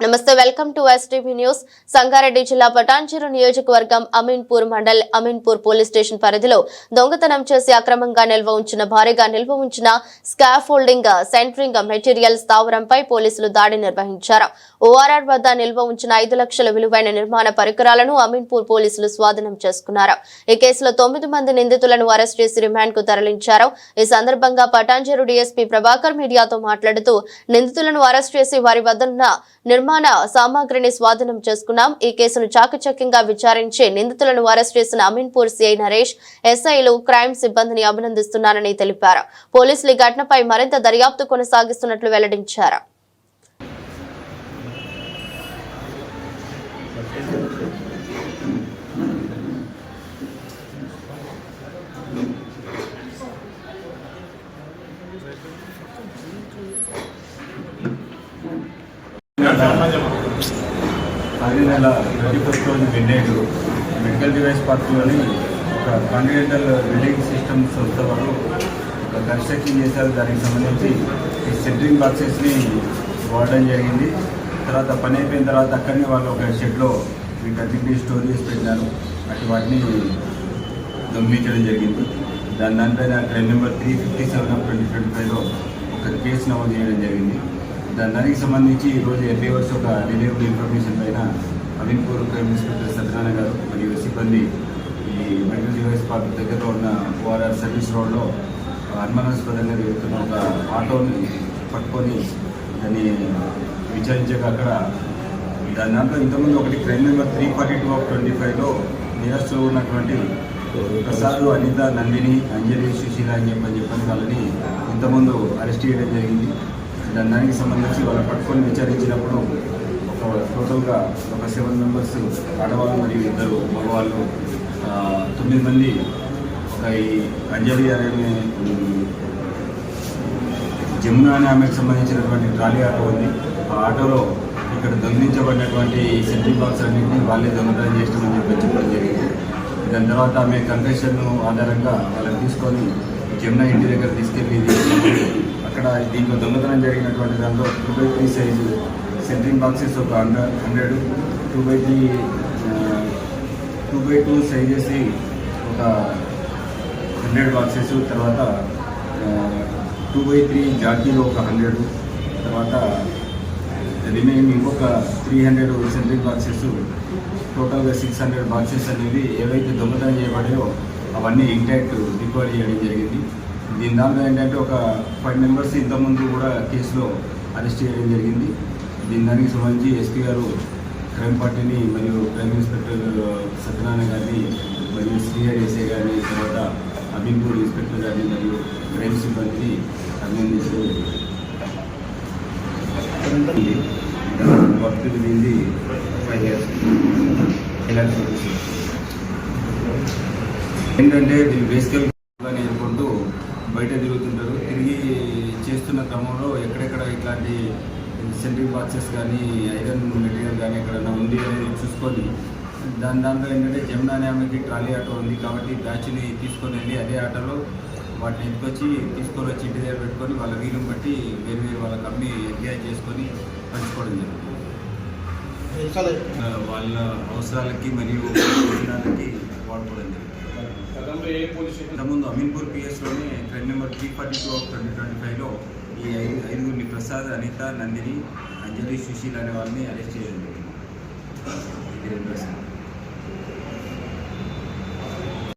నమస్తే welcome to STV news Sangareddy జిల్లా పటాన్చెరు నియోజకవర్గం అమీన్పూర్ మండల్ అమీన్పూర్ పోలీస్ స్టేషన్ పరిధిలో దొంగతనం చేసి అక్రమంగా నిల్వ ఉంచిన భారీగా నిల్వ ఉంచిన స్కాఫోల్డింగ్ సెంటరింగ్ మెటీరియల్ స్థావరంపై పోలీసులు దాడి నిర్వహించారు. ఓఆర్ఆర్ వద్ద నిల్వ ఉంచిన ఐదు లక్షల విలువైన నిర్మాణ పరికరాలను అమీన్పూర్ పోలీసులు స్వాధీనం చేసుకున్నారు. ఈ కేసులో తొమ్మిది మంది నిందితులను అరెస్ట్ చేసి రిమాండ్కు తరలించారు. ఈ సందర్భంగా పటాన్చెరు డీఎస్పీ ప్రభాకర్ మీడియాతో మాట్లాడుతూ నిందితులను అరెస్ట్ చేసి వారి వద్ద నిర్మాణ సామాగ్రిని స్వాధీనం చేసుకున్నాం. ఈ కేసును చాకచక్యంగా విచారించి నిందితులను అరెస్ట్ చేసిన అమీన్పూర్ సిఐ నరేష్ ఎస్ఐలు క్రైమ్ సిబ్బందిని అభినందిస్తున్నానని తెలిపారు. పోలీసులు ఈ ఘటనపై మరింత దర్యాప్తు కొనసాగిస్తున్నట్లు వెల్లడించారు. పది నెల ట్వంటీ ఫస్ట్ రోజు మిడ్నైట్ మెడికల్ డివైస్ పార్క్లోని ఒక కాంటినెంటల్ బిల్డింగ్ సిస్టమ్ సంస్థ వాళ్ళు ఒక కన్స్ట్రక్షన్ చేశారు దానికి సంబంధించి ఈ సెంట్రింగ్ బాక్సెస్ని వాడడం జరిగింది తర్వాత పని అయిపోయిన తర్వాత అక్కడనే వాళ్ళు ఒక షెడ్లో వీటన్నింటినీ స్టోర్ చేసి పెట్టినారు అటు వాటిని దొంగిలించడం జరిగింది దాని దానిపైన train number three fifty seven of twenty twenty ఫైవ్లో ఒక కేసు నమోదు చేయడం జరిగింది దానికి సంబంధించి ఈరోజు ఎన్డీవర్స్ ఒక రిలేబుల్ ఇన్ఫర్మేషన్ పైన అమీన్పూర్ క్రైమ్ ఇన్స్పెక్టర్ సత్యనారాయణ గారు మరియు సిబ్బంది ఈ మెడికల్ డివైస్ పార్క్ దగ్గరలో ఉన్న ఓఆర్ఆర్ సర్వీస్ రోడ్లో అనుమానాస్పదంగా జరుగుతున్న ఒక ఆటోని పట్టుకొని దాన్ని విచారించాక అక్కడ దాని దాంట్లో ఇంతకుముందు ఒకటి crime number three forty two of twenty ఫైవ్లో నిరస్తులు ఉన్నటువంటి ప్రసాద్ అనిత నందిని అంజలి సుశీల అని చెప్పని చెప్పని వాళ్ళని ఇంతకుముందు అరెస్ట్ చేయడం జరిగింది. దానికి సంబంధించి వాళ్ళు పట్టుకొని విచారించినప్పుడు ఒక టోటల్గా ఒక సెవెన్ మెంబర్స్ ఆడవాళ్ళు మరియు ఇద్దరు మగవాళ్ళు తొమ్మిది మంది ఒక ఈ అంజలి అనే ఉమ్, జమున అనే ఆమెకు సంబంధించినటువంటి ట్రాలీ ఆటో ఉంది. ఆ ఆటోలో ఇక్కడ దొంగిలించబడినటువంటి సెంట్రింగ్ బాక్స్ అన్నింటినీ వాళ్ళే దొంగతనం చేస్తామని చెప్పి చెప్పడం జరిగింది. దాని తర్వాత ఆమె కన్ఫెషన్ ఆధారంగా వాళ్ళని తీసుకొని జమున ఇంటి దగ్గర తీసుకెళ్ళి ఇక్కడ దీంట్లో దొంగతనం జరిగినటువంటి దాంట్లో two by three size centring boxes ఒక hundred hundred two by three two by two sizes ఒక హండ్రెడ్ బాక్సెస్ తర్వాత టూ బై త్రీ జాకీలో ఒక హండ్రెడ్ తర్వాత రిమైన్ ఇంకొక త్రీ హండ్రెడ్ సెంట్రింగ్ బాక్సెస్ టోటల్గా సిక్స్ హండ్రెడ్ బాక్సెస్ అనేది ఏవైతే దొంగతనం చేయబడాయో అవన్నీ ఇంటాక్ట్ రికవర్ చేయడం జరిగింది. దీని దాంట్లో ఏంటంటే ఒక ఫైవ్ మెంబర్స్ ఇంతకుముందు కూడా కేసులో అరెస్ట్ చేయడం జరిగింది దీని దానికి సంబంధించి ఎస్పీ గారు క్రైమ్ పార్టీని మరియు క్రైమ్ ఇన్స్పెక్టర్ సత్యనారాయణ గారిని మరియు సిఆర్ఎస్ఏ గారిని తర్వాత అమీన్పూర్ ఇన్స్పెక్టర్ గారిని మరియు క్రైమ్ సిబ్బందిని అభినందించడం జరిగింది. వర్క్ దీనిది ఫైవ్ ఇయర్స్ ఏంటంటే దీన్ని బేసికల్ సెంట్రింగ్ బాక్సెస్ కానీ ఐరన్ మెటీరియల్ కానీ ఎక్కడైనా ఉంది అనేది చూసుకొని దాని దాంట్లో ఏంటంటే జమున అనే ఆమెకి ట్రాలీ ఆటో ఉంది కాబట్టి బ్యాచ్ని తీసుకొని వెళ్ళి అదే ఆటోలో వాటిని ఎత్తుకొచ్చి తీసుకొని వచ్చి ఇంటి దగ్గర పెట్టుకొని వాళ్ళ వీలుని బట్టి వేరు వేరు వాళ్ళకి అమ్మి ఎంజాయ్ చేసుకొని పంచుకోవడం జరుగుతుంది. వాళ్ళ అవసరాలకి మరియు ప్రయోజనాలకి వాడుకోవడం జరుగుతుంది. ఇంతకుముందు Ameenpur పిఎస్లోనే trend number three forty two of twenty twenty ఫైవ్లో ఈ ఐదు ఐదుగురిని ప్రసాద్ అనిత నందిని అంజలి సుశీల్ అనే వాళ్ళని అరెస్ట్ చేయడం జరిగింది.